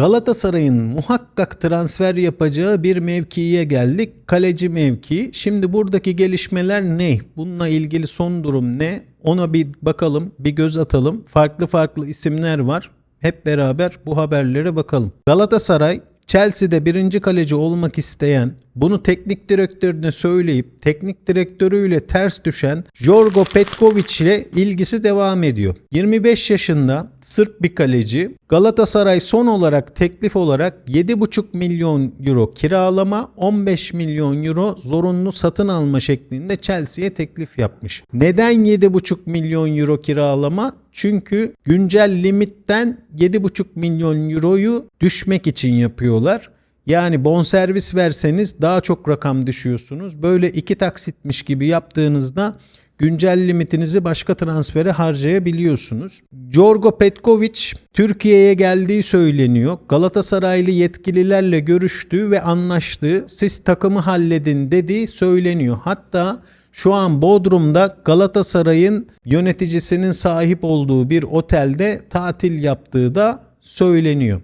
Galatasaray'ın muhakkak transfer yapacağı bir mevkiye geldik. Kaleci mevkii. Şimdi buradaki gelişmeler ne? Bununla ilgili son durum ne? Ona bir bakalım, bir göz atalım. Farklı farklı isimler var. Hep beraber bu haberlere bakalım. Galatasaray Chelsea'de birinci kaleci olmak isteyen, bunu teknik direktörüne söyleyip teknik direktörüyle ters düşen Jorgo Petkovic ile ilgisi devam ediyor. 25 yaşında Sırp bir kaleci. Galatasaray son olarak teklif olarak 7,5 milyon euro kiralama, 15 milyon euro zorunlu satın alma şeklinde Chelsea'ye teklif yapmış. Neden 7,5 milyon euro kiralama? Çünkü güncel limitten 7,5 milyon euroyu düşmek için yapıyorlar. Yani bonservis verseniz daha çok rakam düşüyorsunuz. Böyle iki taksitmiş gibi yaptığınızda güncel limitinizi başka transfere harcayabiliyorsunuz. Jorgo Petkovic Türkiye'ye geldiği söyleniyor. Galatasaraylı yetkililerle görüştüğü ve anlaştığı siz takımı halledin dediği söyleniyor. Hatta şu an Bodrum'da Galatasaray'ın yöneticisinin sahip olduğu bir otelde tatil yaptığı da söyleniyor.